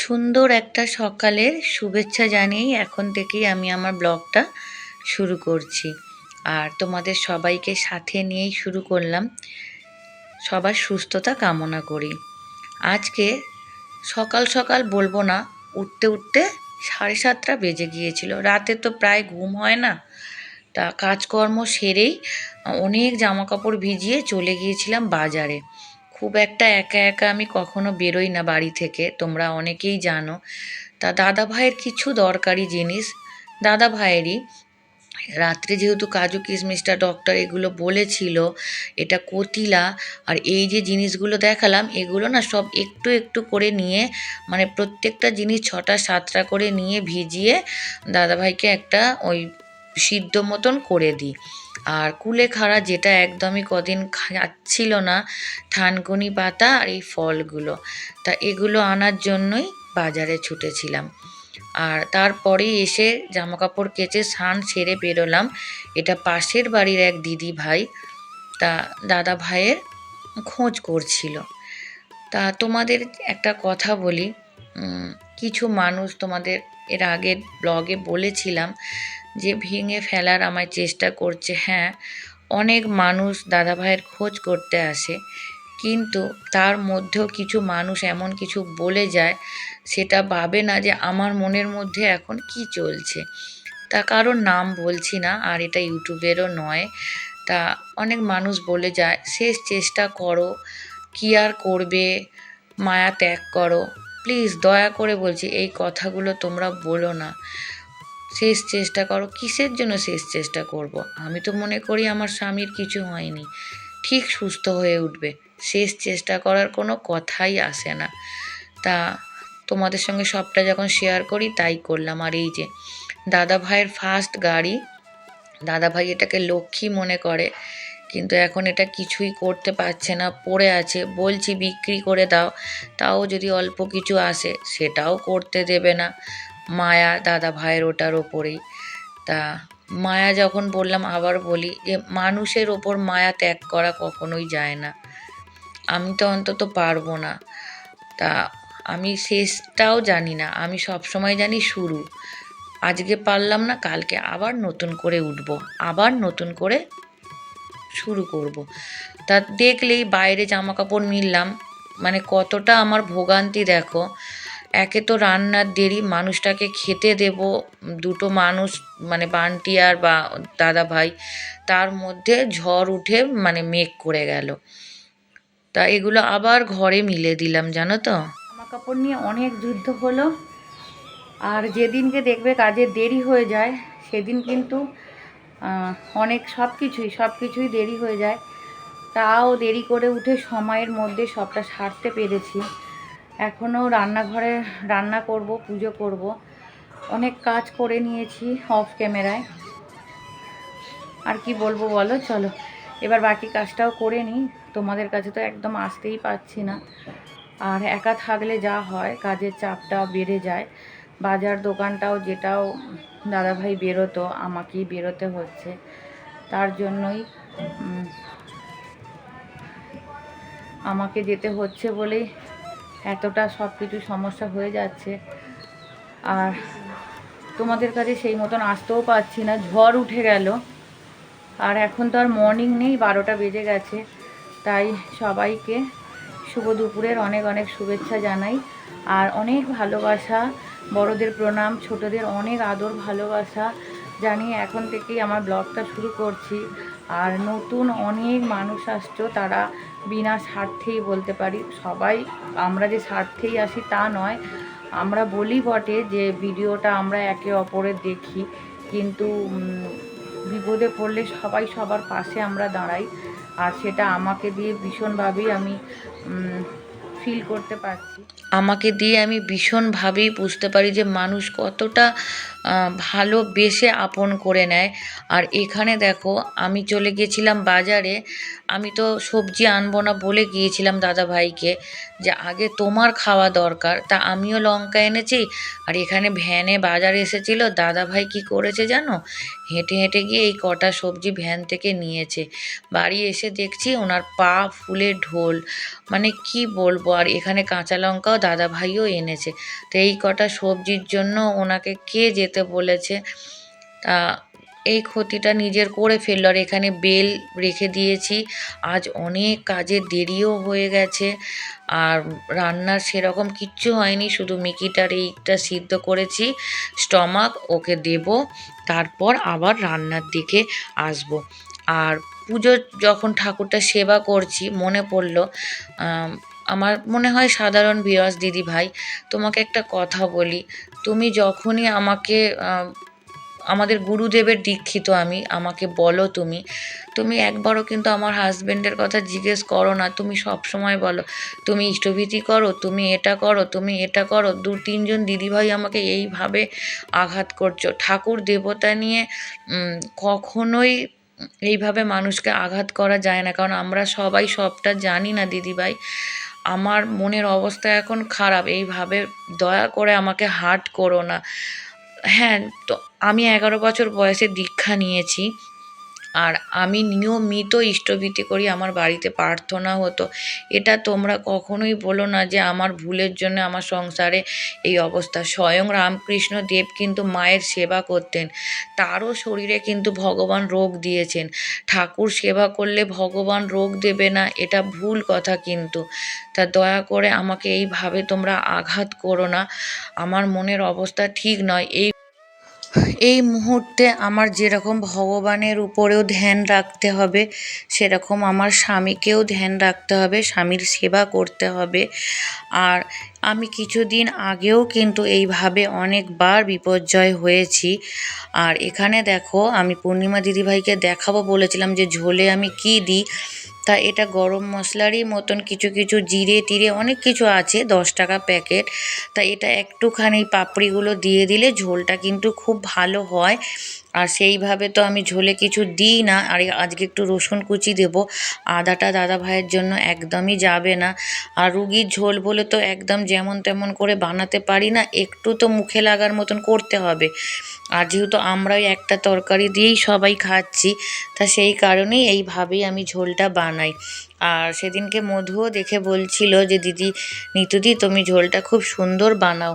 সুন্দর একটা সকালের শুভেচ্ছা জানিয়েই এখন থেকেই আমি আমার ব্লগটা শুরু করছি। আর তোমাদের সবাইকে সাথে নিয়েই শুরু করলাম। সবার সুস্থতা কামনা করি। আজকে সকাল সকাল বলব না, উঠতে উঠতে সাড়ে সাতটা বেজে গিয়েছিল। রাতে তো প্রায় ঘুম হয় না। তা কাজকর্ম সেরেই অনেক জামা কাপড় ভিজিয়ে চলে গিয়েছিলাম বাজারে। খুব একটা একা একা আমি কখনো বেরোই না বাড়ি থেকে, তোমরা অনেকেই জানো। তা দাদা ভাইয়ের কিছু দরকারি জিনিস। দাদা ভাইয়েরই। রাত্রে যেহেতু কাজু কিশমিশটা ডক্টর এগুলো বলেছিল, এটা কতিলা, আর এই যে জিনিসগুলো দেখালাম, এগুলো না সব একটু একটু করে নিয়ে মানে প্রত্যেকটা জিনিস ছটা সাতটা করে নিয়ে ভিজিয়ে দাদাভাইকে একটা ওই সিদ্ধ মতন করে দিই। আর কুলেখাড়া যেটা একদমই কদিন খাচ্ছিল না, থানকুনি পাতা আর এই ফলগুলো। তা এগুলো আনার জন্যই বাজারে ছুটেছিলাম। আর তারপরে এসে জামা কাপড় কেচে স্নান সেরে বেরোলাম। এটা পাশের বাড়ির এক দিদি ভাই, তা দাদা ভাইয়ের খোঁজ করছিল। তা তোমাদের একটা কথা বলি কিছু মানুষ তোমাদের এর আগের ব্লগে বলেছিলাম যে ভেঙে ফেলার আমায় চেষ্টা করছে হ্যাঁ অনেক মানুষ দাদা ভাইয়ের খোঁজ করতে আসে, কিন্তু তার মধ্যেও কিছু মানুষ এমন কিছু বলে যায়, সেটা ভাবে না যে আমার মনের মধ্যে এখন কি চলছে। তা কারোর নাম বলছি না, আর এটা ইউটিউবেরও নয়। তা অনেক মানুষ বলে যায়, শেষ চেষ্টা করো, কি আর করবে? মায়া ত্যাগ করো। প্লিজ দয়া করে বলছি, এই কথাগুলো তোমরা বলো না। শেষ চেষ্টা করো, কিসের জন্য শেষ চেষ্টা করব। আমি তো মনে করি আমার স্বামীর কিছু হয়নি। ঠিক সুস্থ হয়ে উঠবে। শেষ চেষ্টা করার কোনো কথাই আসে না। তা তোমাদের সঙ্গে সবটা যখন শেয়ার করি, তাই করলাম। আর এই যে দাদা ভাইয়ের ফার্স্ট গাড়ি, দাদা ভাই এটাকে লক্ষ্মী মনে করে, কিন্তু এখন এটা কিছুই করতে পারছে না, পড়ে আছে। বলছি বিক্রি করে দাও, তাও যদি অল্প কিছু আসে, সেটাও করতে দেবে না। মায়া দাদা ভাইয়ের ওটার ওপরেই। তা মায়া যখন বললাম, আবার বলি যে, মানুষের ওপর মায়া ত্যাগ করা কখনোই যায় না। আমি তো অন্তত পারব না। তা আমি শেষটাও জানি না। আমি সবসময় জানি শুরু। আজকে পারলাম না, কালকে আবার নতুন করে উঠব। আবার নতুন করে শুরু করব। তা দেখলেই বাইরে জামা কাপড় মানে কতটা আমার ভোগান্তি দেখো। একে তো রান্নার দেরি, মানুষটাকে খেতে দেব। দুটো মানুষ মানে বান্টি আর বা, দাদা ভাই, তার মধ্যে ঝড় উঠে মানে মেঘ করে গেল। তা এগুলো আবার ঘরে মিলে দিলাম, জানো তো? জামা কাপড় নিয়ে অনেক যুদ্ধ হলো। আর যেদিনকে দেখবে কাজের দেরি হয়ে যায়, সেদিন কিন্তু অনেক সব কিছুই সব কিছুই দেরি হয়ে যায়। তাও দেরি করে উঠে সময়ের মধ্যে সবটা সারতে পেরেছি। এখনও রান্নাঘরে রান্না করব, পুজো করব। অনেক কাজ করে নিয়েছি অফ ক্যামেরায় আর কি বলব বলো? চলো, এবার বাকি কাজটাও করে নিই। তোমাদের কাছে তো একদম আসতেই পারছি না। আর একা থাকলে যা হয়, কাজের চাপটা বেড়ে যায়। বাজার দোকানটাও যেটাও দাদাভাই বেরোতো, আমাকেই বেরোতে হচ্ছে। তার জন্যই আমাকে যেতে হচ্ছে বলেই এতটা সব কিছু সমস্যা হয়ে যাচ্ছে। আর তোমাদের কাছে সেই মতন আসতেও পারছি না, ঝড় উঠে গেল। আর এখন তো আর মর্নিং নেই, বারোটা বেজে গেছে। তাই সবাইকে শুভ দুপুরের অনেক অনেক শুভেচ্ছা জানাই। আর অনেক ভালোবাসা, বড়দের প্রণাম, ছোটদের অনেক আদর, ভালোবাসা জানিয়ে এখন থেকেই আমার ব্লগটা শুরু করছি। আর নতুন অনেক মানুষ আসছো, তারা বিনা স্বার্থেই বলতে পারি। সবাই, আমরা যে স্বার্থেই আসি তা নয়। আমরা বলি বটে যে ভিডিওটা আমরা একে অপরের দেখি। কিন্তু বিপদে পড়লে সবাই সবার পাশে আমরা দাঁড়াই। আর সেটা আমাকে দিয়ে ভীষণভাবেই আমি ফিল করতে পারছি। আমাকে দিয়ে আমি ভীষণভাবেই বুঝতে পারি যে মানুষ কতটা ভালোবেসে আপন করে নেয়। আর এখানে দেখো, আমি চলে গিয়েছিলাম বাজারে। আমি তো সবজি আনব না বলে গিয়েছিলাম দাদা ভাইকে যে আগে তোমার খাওয়া দরকার। তা আমিও লঙ্কা এনেছি আর এখানে ভ্যানে বাজার এসেছিল। দাদা ভাই কী করেছে জানো? হেঁটে হেঁটে গিয়ে এই কটা সবজি ভ্যান থেকে নিয়েছে। বাড়ি এসে দেখছি ওনার পা ফুলে ঢোল। মানে কি বলব, আর এখানে কাঁচা লঙ্কাও দাদা ভাইও এনেছে। তো এই কটা সবজির জন্য ওনাকে কে যেতে বলেছে। তা এই ক্ষতিটা নিজের করে ফেলল আর এখানে বেল রেখে দিয়েছি। আজ অনেক কাজে দেরিও হয়ে গেছে আর রান্নার সেরকম কিচ্ছু হয়নি। শুধু মিকিটার এইটা সিদ্ধ করেছি, স্টমাক ওকে দেব, তারপর আবার রান্নার দিকে আসব। আর পুজো যখন ঠাকুরটা সেবা করছি, মনে পড়ল আমার মনে হয় সাধারণ বিরস দিদি ভাই, তোমাকে একটা কথা বলি। তুমি যখনই আমাকে আমাদের গুরুদেবের দীক্ষিত আমি, আমাকে বলো তুমি তুমি একবারও কিন্তু আমার হাজবেন্ডের কথা জিজ্ঞেস করো না। তুমি সব সময় বলো, তুমি ইষ্টভীতি করো, তুমি এটা করো, তুমি এটা করো। দু, তিনজন দিদিভাই আমাকে এইভাবে আঘাত করছ। ঠাকুর দেবতা নিয়ে কখনোই এইভাবে মানুষকে আঘাত করা যায় না। কারণ আমরা সবাই সবটা জানি না দিদিভাই আমার মনের অবস্থা এখন খারাপ, এইভাবে দয়া করে আমাকে হার্ট করো না। হ্যাঁ তো আমি এগারো বছর বয়সে দীক্ষা নিয়েছি। আর আমি নিয়মিত ইষ্টভীতি করি, আমার বাড়িতে প্রার্থনা হতো। এটা তোমরা কখনোই বলো না যে আমার ভুলের জন্য আমার সংসারে এই অবস্থা। স্বয়ং রামকৃষ্ণ দেব কিন্তু মায়ের সেবা করতেন। তারও শরীরে কিন্তু ভগবান রোগ দিয়েছেন। ঠাকুর সেবা করলে ভগবান রোগ দেবে না, এটা ভুল কথা কিন্তু। তা দয়া করে আমাকে এইভাবে তোমরা আঘাত করো না। আমার মনের অবস্থা ঠিক নয়। এই এই মুহূর্তে আমার যেরকম ভগবানের উপরেও ধ্যান রাখতে হবে, সেরকম আমার স্বামীকেও ধ্যান রাখতে হবে, স্বামীর সেবা করতে হবে। আর আমি কিছুদিন আগেও কিন্তু এইভাবে অনেকবার বিপর্যয় হয়েছি। আর এখানে দেখো, আমি পূর্ণিমা দিদিভাইকে দেখাবো বলেছিলাম যে ঝোলে আমি কি দিই। তা এটা গরম মশলারই মতন কিছু কিছু জিরে, টিরে অনেক কিছু আছে, দশ টাকা প্যাকেট। তা এটা একটুখানি পাপড়িগুলো দিয়ে দিলে ঝোলটা কিন্তু খুব ভালো হয়। সেইভাবে তো আমি ঝোলে কিছু দিই না। আর আজকে একটু রসুন কুচি দেবো। আদাটা দাদা ভাইয়ের জন্য একদমই যাবে না। আর রুগীর ঝোল বলে তো একদম যেমন তেমন করে বানাতে পারি না, একটু তো মুখে লাগার মতন করতে হবে। আর যেহেতু আমরাই একটা তরকারি দিয়েই সবাই খাচ্ছি, তা সেই কারণেই এইভাবেই আমি ঝোলটা বানাই। আর সেদিনকে মধুও দেখে বলছিল যে, দিদি, নিতুদি, তুমি ঝোলটা খুব সুন্দর বানাও।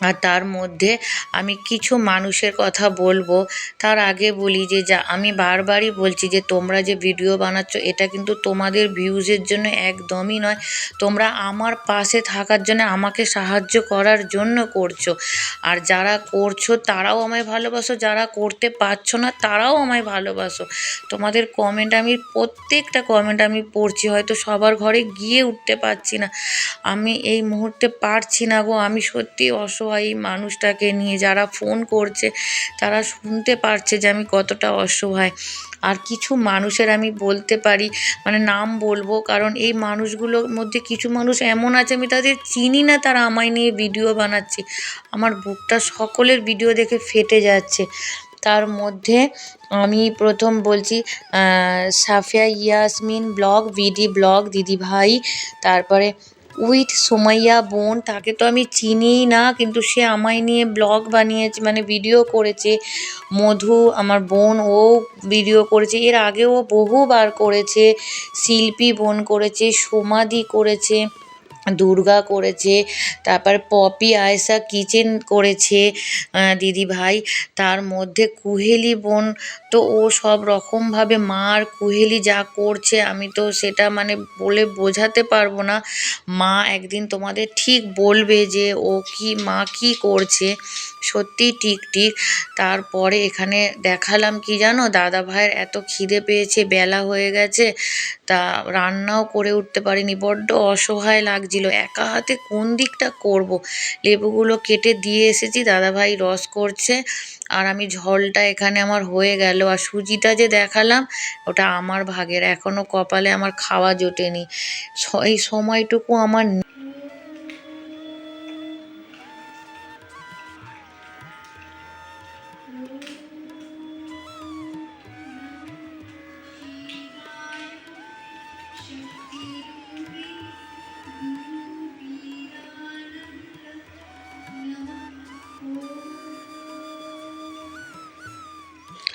আর তার মধ্যে আমি কিছু মানুষের কথা বলব। তার আগে বলি যে, যা আমি বারবারই বলছি যে, তোমরা যে ভিডিও বানাচ্ছ, এটা কিন্তু তোমাদের ভিউজের জন্য একদমই নয়। তোমরা আমার পাশে থাকার জন্য, আমাকে সাহায্য করার জন্য করছ। আর যারা করছ, তারাও আমায় ভালোবাসো। যারা করতে পারছ না, তারাও আমায় ভালোবাসো। তোমাদের কমেন্ট আমি, প্রত্যেকটা কমেন্ট আমি পড়ছি, হয়তো সবার ঘরে গিয়ে উঠতে পারছি না। আমি এই মুহূর্তে পারছি না গো। আমি সত্যি অসহায় মানুষটাকে নিয়ে যারা ফোন করছে, তারা শুনতে পারছে যে আমি কতটা অসহায়। আর কিছু মানুষের আমি বলতে পারি মানে নাম বলব, কারণ এই মানুষগুলোর মধ্যে কিছু মানুষ এমন আছে, আমি তাদের চিনি না, তারা আমায় নিয়ে ভিডিও বানাচ্ছে। আমার বুকটা সকলের ভিডিও দেখে ফেটে যাচ্ছে। তার মধ্যে আমি প্রথম বলছি Safia Yasmin blog, vid blog, দিদিভাই, তারপরে উইথ সোমাইয়া বোন তাকে তো আমি চিনিই না কিন্তু সে আমায় নিয়ে ব্লগ বানিয়েছে মানে ভিডিও করেছে। মধু আমার বোন ও ভিডিও করেছে। এর আগেও বহুবার করেছে। শিল্পী বোন করেছে সোমাদি করেছে দুর্গা করেছে তারপর পপি আয়েশা কিচেন করেছে আহ, দিদিভাই। তার মধ্যে কুহেলি বোন তো ও সব রকমভাবে মা আর কুহেলি যা করছে, আমি তো সেটা মানে বলে বোঝাতে পারব না। মা একদিন তোমাদের ঠিক বলবে যে ও কি, মা কি করছে। সত্যিই ঠিক ঠিক। তারপরে এখানে দেখালাম কি জানো? দাদা ভাইয়ের এত খিদে পেয়েছে, বেলা হয়ে গেছে। তা রান্নাও করে উঠতে পারিনি, বড্ড অসহায় লাগছিল। একা হাতে কোন দিকটা করব? লেবুগুলো কেটে দিয়ে এসেছি দাদাভাই রস করছে। আর আমি ঝোলটা এখানে আমার হয়ে গেল আর সুজিটা যে দেখালাম, ওটা আমার ভাগের। এখনও কপালে আমার খাওয়া জোটেনি। এই সময়টুকু আমার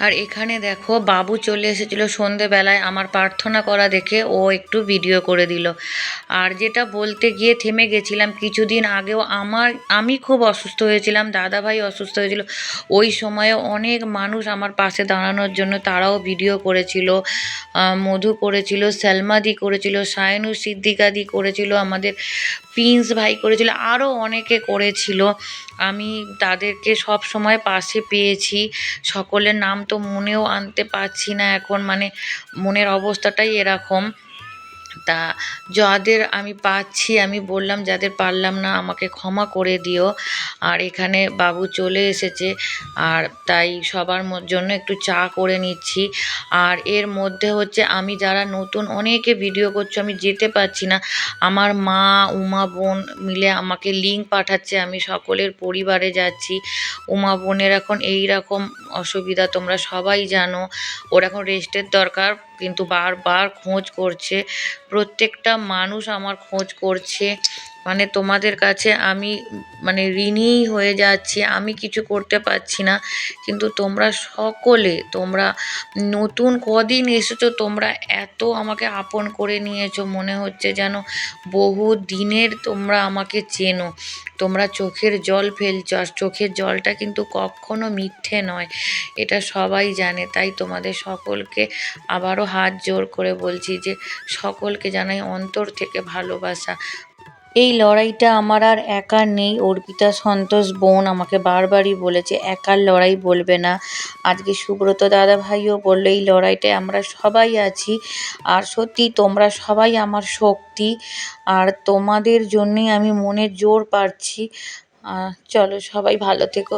আর এখানে দেখো, বাবু চলে এসেছিল সন্ধেবেলায়। আমার প্রার্থনা করা দেখে ও একটু ভিডিও করে দিল। আর যেটা বলতে গিয়ে থেমে গেছিলাম, কিছুদিন আগেও আমার, আমি খুব অসুস্থ হয়েছিলাম, দাদাভাই অসুস্থ হয়েছিল। ওই সময়ে অনেক মানুষ আমার পাশে দাঁড়ানোর জন্য তারাও ভিডিও করেছিল মধু করেছিল সালমাদি করেছিল, সায়নু সিদ্দিকাদি করেছিল, আমাদের প্রিন্স ভাই করেছিল আরও অনেকে করেছিল। আমি তাদেরকে সব সময় পাশে পেয়েছি, সকলের নাম তো মনেও আনতে পারছি না এখন মানে মনের অবস্থাটাই এরকম। তা যাদের আমি পাচ্ছি, আমি বললাম যাদের পারলাম না, আমাকে ক্ষমা করে দিও। আর এখানে বাবু চলে এসেছে, আর তাই সবার জন্য একটু চা করে নিচ্ছি। আর এর মধ্যে হচ্ছে আমি যারা নতুন অনেকে ভিডিও করছ, আমি যেতে পারছি না। আমার মা, উমা বোন মিলে আমাকে লিঙ্ক পাঠাচ্ছে, আমি সকলের পরিবারে যাচ্ছি। উমা বোনের এখন এই রকম অসুবিধা, তোমরা সবাই জানো। ওর এখন রেস্টের দরকার। কিন্তু বারবার খোঁজ করছে। প্রত্যেকটা মানুষ আমার খোঁজ করছে। মানে তোমাদের কাছে আমি মানে ঋণী হয়ে যাচ্ছি, আমি কিছু করতে পারছি না। কিন্তু তোমরা সকলে, তোমরা নতুন কদিন এসেছ, তোমরা এত আমাকে আপন করে নিয়েছো, মনে হচ্ছে যেন বহু দিনের তোমরা আমাকে চেনো। তোমরা চোখের জল ফেলছো, আর চোখের জলটা কিন্তু কখনো মিথ্যে নয়, এটা সবাই জানে। তাই তোমাদের সকলকে আবারও হাত জোর করে বলছি যে, সকলকে জানাই অন্তর থেকে ভালোবাসা। এই লড়াইটা আমার আর একার নেই। অর্পিতা সন্তোষ বোন আমাকে বারবারই বলেছে, একার লড়াই বলবে না। আজকে সুব্রত দাদা ভাইও বলল, এই লড়াইটায় আমরা সবাই আছি। আর সত্যি তোমরা সবাই আমার শক্তি। আর তোমাদের জন্যেই আমি মনের জোর পাচ্ছি চলো সবাই ভালো থেকো।